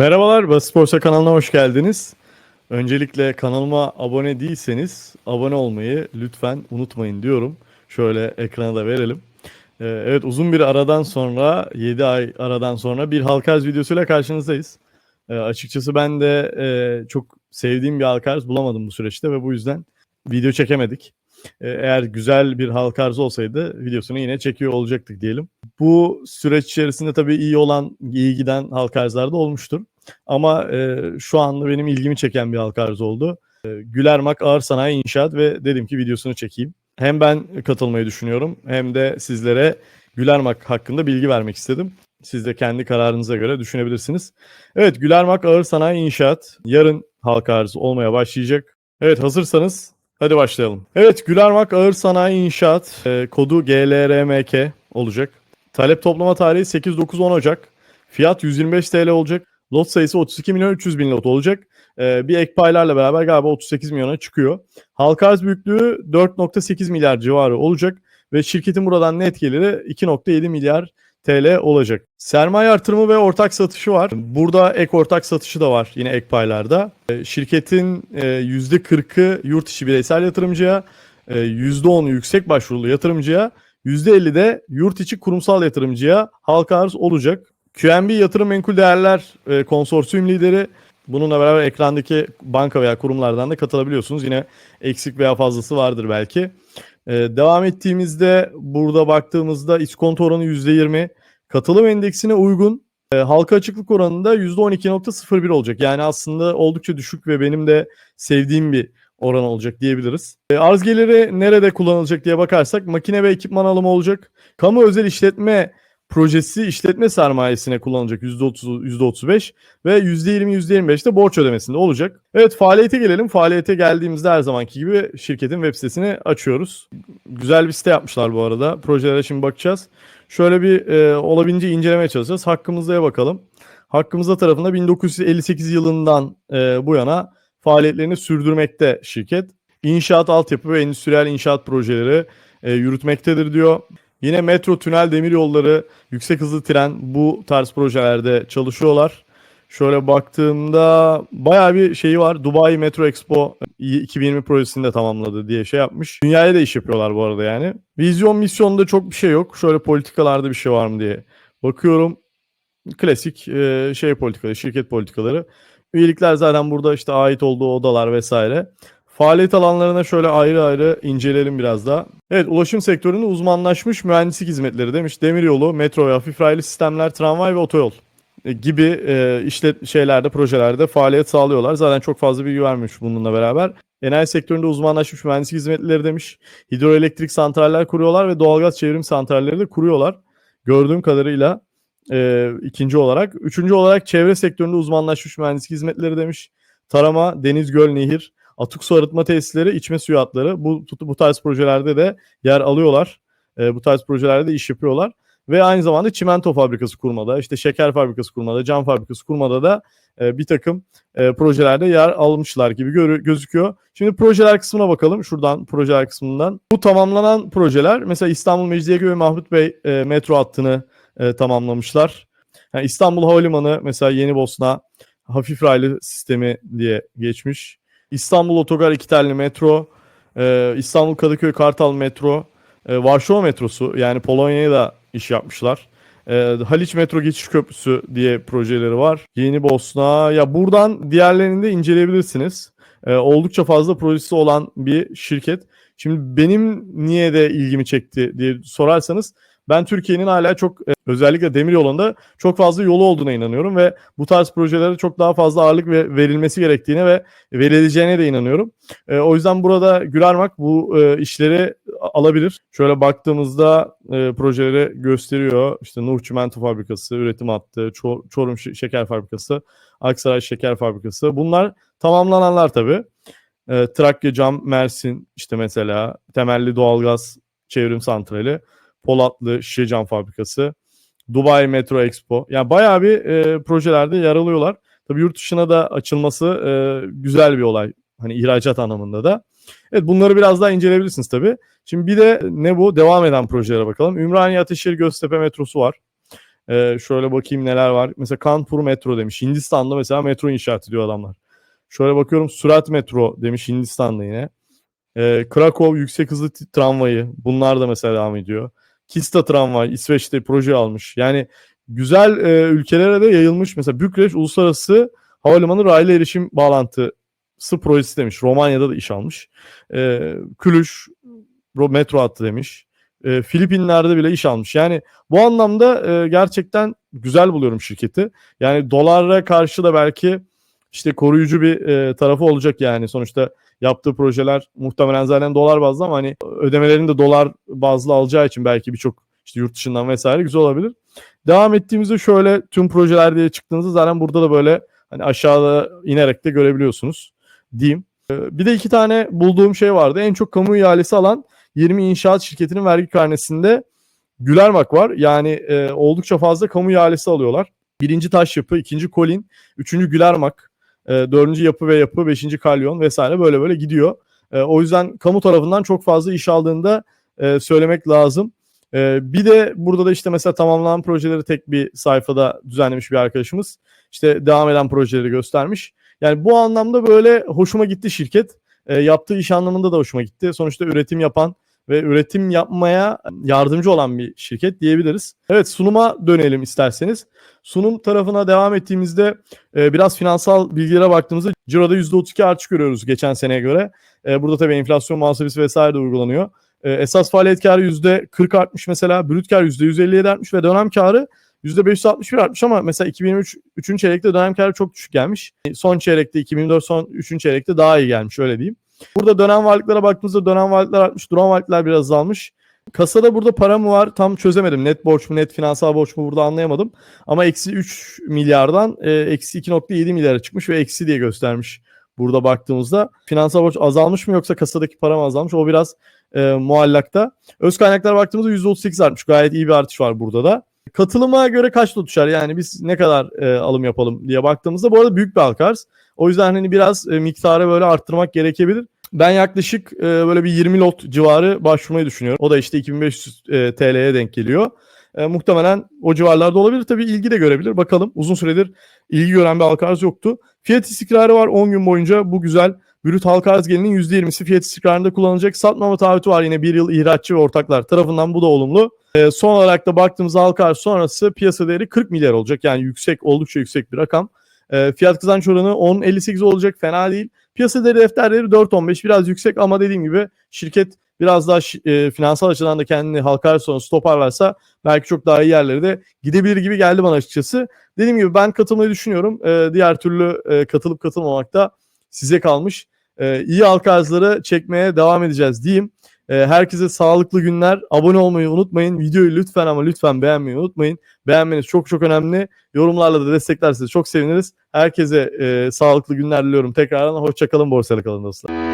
Merhabalar, Basit Borsa kanalına hoş geldiniz. Öncelikle kanalıma abone değilseniz abone olmayı lütfen unutmayın diyorum. Şöyle ekrana da verelim. Ee, evet uzun bir aradan sonra, 7 ay aradan sonra bir halka arz videosuyla karşınızdayız. Ee, açıkçası ben de e, çok sevdiğim bir halka arz bulamadım bu süreçte ve bu yüzden video çekemedik. Ee, eğer güzel bir halka arz olsaydı videosunu yine çekiyor olacaktık diyelim. Bu süreç içerisinde tabii iyi olan, iyi giden halka arzlar da olmuştur. Ama e, şu anda benim ilgimi çeken bir halka arz oldu. E, Gülermak Ağır Sanayi İnşaat ve dedim ki videosunu çekeyim. Hem ben katılmayı düşünüyorum hem de sizlere Gülermak hakkında bilgi vermek istedim. Siz de kendi kararınıza göre düşünebilirsiniz. Evet Gülermak Ağır Sanayi İnşaat yarın halka arzı olmaya başlayacak. Evet hazırsanız hadi başlayalım. Evet Gülermak Ağır Sanayi İnşaat e, kodu GLRMK olacak. Talep toplama tarihi 8-9-10 Ocak. Fiyat 125 TL olacak. Lot sayısı 32 milyon 300 bin lot olacak. Ee, bir ek paylarla beraber galiba 38 milyona çıkıyor. Halka arz büyüklüğü 4.8 milyar civarı olacak ve şirketin buradan net geliri 2.7 milyar TL olacak. Sermaye artırımı ve ortak satışı var. Burada ek ortak satışı da var yine ek paylarda. Ee, şirketin e, %40'ı yurt içi bireysel yatırımcıya, e, %10'u yüksek başvurulu yatırımcıya, %50 de yurt içi kurumsal yatırımcıya halka arz olacak. QNB Yatırım Menkul Değerler e, konsorsiyum lideri. Bununla beraber ekrandaki banka veya kurumlardan da katılabiliyorsunuz. Yine eksik veya fazlası vardır belki. E, devam ettiğimizde burada baktığımızda iskonto oranı %20. Katılım endeksine uygun. E, halka açıklık oranında %12.01 olacak. Yani aslında oldukça düşük ve benim de sevdiğim bir oran olacak diyebiliriz. E, arz geliri nerede kullanılacak diye bakarsak makine ve ekipman alımı olacak. Kamu özel işletme projesi işletme sermayesine kullanılacak %30, %35 ve %20, %25 de borç ödemesinde olacak. Evet faaliyete gelelim. Faaliyete geldiğimizde her zamanki gibi şirketin web sitesini açıyoruz. Güzel bir site yapmışlar bu arada. Projelere şimdi bakacağız. Şöyle bir e, olabildiğince incelemeye çalışacağız. Hakkımızda'ya bakalım. Hakkımızda tarafında 1958 yılından e, bu yana faaliyetlerini sürdürmekte şirket. İnşaat altyapı ve endüstriyel inşaat projeleri e, yürütmektedir diyor. Yine metro, tünel, demir yolları, yüksek hızlı tren bu tarz projelerde çalışıyorlar. Şöyle baktığımda bayağı bir şeyi var. Dubai Metro Expo 2020 projesini de tamamladı diye şey yapmış. Dünyaya da iş yapıyorlar bu arada yani. Vizyon misyonda çok bir şey yok. Şöyle politikalarda bir şey var mı diye bakıyorum. Klasik e, şey politikaları, şirket politikaları. Üyelikler zaten burada işte ait olduğu odalar vesaire. Faaliyet alanlarına şöyle ayrı ayrı inceleyelim biraz daha. Evet ulaşım sektöründe uzmanlaşmış mühendislik hizmetleri demiş. Demiryolu, metro ve hafif raylı sistemler, tramvay ve otoyol e, gibi e, işlet şeylerde, projelerde faaliyet sağlıyorlar. Zaten çok fazla bilgi vermiş bununla beraber. Enerji sektöründe uzmanlaşmış mühendislik hizmetleri demiş. Hidroelektrik santraller kuruyorlar ve doğalgaz çevrim santralleri de kuruyorlar. Gördüğüm kadarıyla e, ikinci olarak. Üçüncü olarak çevre sektöründe uzmanlaşmış mühendislik hizmetleri demiş. Tarama, deniz, göl, nehir, atık su arıtma tesisleri, içme suyu hatları bu, bu tarz projelerde de yer alıyorlar. E, bu tarz projelerde iş yapıyorlar. Ve aynı zamanda çimento fabrikası kurmada, işte şeker fabrikası kurmada, cam fabrikası kurmada da e, bir takım e, projelerde yer almışlar gibi gör- gözüküyor. Şimdi projeler kısmına bakalım. Şuradan projeler kısmından. Bu tamamlanan projeler mesela İstanbul Mecidiyeköy ve Mahmut Bey e, metro hattını e, tamamlamışlar. Yani İstanbul Havalimanı mesela Yeni Bosna hafif raylı sistemi diye geçmiş. İstanbul Otogar iki telli metro, e, İstanbul Kadıköy Kartal metro, e, Varşova metrosu yani Polonya'ya da iş yapmışlar. E, Haliç metro geçiş köprüsü diye projeleri var. Yeni Bosna ya buradan diğerlerini de inceleyebilirsiniz. E, oldukça fazla projesi olan bir şirket. Şimdi benim niye de ilgimi çekti diye sorarsanız ben Türkiye'nin hala çok e, özellikle demir yolunda çok fazla yolu olduğuna inanıyorum ve bu tarz projelere çok daha fazla ağırlık ve verilmesi gerektiğine ve verileceğine de inanıyorum. E, o yüzden burada Gülermak bu e, işleri alabilir. Şöyle baktığımızda e, projeleri gösteriyor. İşte Nuh Çimento Fabrikası, üretim hattı, Çor- Çorum Şeker Fabrikası, Aksaray Şeker Fabrikası. Bunlar tamamlananlar tabii. E, Trakya Cam Mersin işte mesela temelli doğalgaz çevrim santrali. Polatlı Şişe Cam Fabrikası, Dubai Metro Expo. Yani bayağı bir e, projelerde yer alıyorlar. Tabii yurt dışına da açılması e, güzel bir olay. Hani ihracat anlamında da. Evet bunları biraz daha inceleyebilirsiniz tabii. Şimdi bir de ne bu? Devam eden projelere bakalım. Ümraniye Ateşehir Göztepe metrosu var. Ee, şöyle bakayım neler var. Mesela Kanpur Metro demiş. Hindistan'da mesela metro inşaat ediyor adamlar. Şöyle bakıyorum Surat Metro demiş Hindistan'da yine. Ee, Krakow yüksek hızlı tramvayı. Bunlar da mesela devam ediyor. Kista tramvay İsveç'te proje almış. Yani güzel e, ülkelere de yayılmış. Mesela Bükreş Uluslararası Havalimanı raylı erişim bağlantısı projesi demiş. Romanya'da da iş almış. Ee, Külüş ro- metro hattı demiş. Ee, Filipinler'de bile iş almış. Yani bu anlamda e, gerçekten güzel buluyorum şirketi. Yani dolara karşı da belki işte koruyucu bir e, tarafı olacak yani. Sonuçta yaptığı projeler muhtemelen zaten dolar bazlı ama hani ödemelerini de dolar bazlı alacağı için belki birçok işte yurt dışından vesaire güzel olabilir. Devam ettiğimizde şöyle tüm projeler diye çıktığınızda zaten burada da böyle hani aşağıda inerek de görebiliyorsunuz diyeyim. Ee, Bir de iki tane bulduğum şey vardı. En çok kamu ihalesi alan 20 inşaat şirketinin vergi karnesinde Gülermak var. Yani e, oldukça fazla kamu ihalesi alıyorlar. Birinci taş yapı, ikinci kolin, üçüncü Gülermak, e, dördüncü yapı ve yapı, beşinci kalyon vesaire böyle böyle gidiyor. E, o yüzden kamu tarafından çok fazla iş aldığında e, söylemek lazım. E, bir de burada da işte mesela tamamlanan projeleri tek bir sayfada düzenlemiş bir arkadaşımız. İşte devam eden projeleri göstermiş. Yani bu anlamda böyle hoşuma gitti şirket. E, yaptığı iş anlamında da hoşuma gitti. Sonuçta üretim yapan ve üretim yapmaya yardımcı olan bir şirket diyebiliriz. Evet sunuma dönelim isterseniz. Sunum tarafına devam ettiğimizde e, biraz finansal bilgilere baktığımızda Ciro'da %32 artış görüyoruz geçen seneye göre. E, burada tabii enflasyon muhasebesi vesaire de uygulanıyor. E, esas faaliyet karı %40 artmış mesela. Brüt kar %157 artmış ve dönem karı %561 artmış ama mesela 2023 3. çeyrekte dönem karı çok düşük gelmiş. Son çeyrekte 2024 son 3. çeyrekte daha iyi gelmiş öyle diyeyim. Burada dönem varlıklara baktığımızda dönem varlıklar artmış, duran varlıklar biraz azalmış. Kasada burada para mı var tam çözemedim. Net borç mu net finansal borç mu burada anlayamadım. Ama eksi 3 milyardan e, eksi 2.7 milyara çıkmış ve eksi diye göstermiş burada baktığımızda. Finansal borç azalmış mı yoksa kasadaki para mı azalmış o biraz e, muallakta. Öz kaynaklara baktığımızda %38 artmış. Gayet iyi bir artış var burada da. Katılıma göre kaç düşer? Yani biz ne kadar e, alım yapalım diye baktığımızda bu arada büyük bir halka arz. O yüzden hani biraz e, miktarı böyle arttırmak gerekebilir. Ben yaklaşık e, böyle bir 20 lot civarı başvurmayı düşünüyorum. O da işte 2500 e, TL'ye denk geliyor. E, muhtemelen o civarlarda olabilir. Tabii ilgi de görebilir. Bakalım uzun süredir ilgi gören bir halka arz yoktu. Fiyat istikrarı var 10 gün boyunca. Bu güzel. Brüt halka arz gelinin %20'si fiyat istikrarında kullanılacak. Satmama taahhütü var yine bir yıl ihraççı ve ortaklar tarafından. Bu da olumlu. E, son olarak da baktığımızda halka arz sonrası piyasa değeri 40 milyar olacak. Yani yüksek, oldukça yüksek bir rakam. E, fiyat kazanç oranı 10.58 olacak. Fena değil. Piyasa değeri defter değeri 4.15 biraz yüksek ama dediğim gibi şirket biraz daha e, finansal açıdan da kendini halka arz sonrası toparlarsa belki çok daha iyi yerlere de gidebilir gibi geldi bana açıkçası. Dediğim gibi ben katılmayı düşünüyorum. E, diğer türlü e, katılıp katılmamak da size kalmış. E, iyi halka arzları çekmeye devam edeceğiz diyeyim. E, herkese sağlıklı günler. Abone olmayı unutmayın. Videoyu lütfen ama lütfen beğenmeyi unutmayın. Beğenmeniz çok çok önemli. Yorumlarla da desteklerseniz çok seviniriz. Herkese e, sağlıklı günler diliyorum. Tekrardan hoşçakalın. Borsayla kalın dostlar.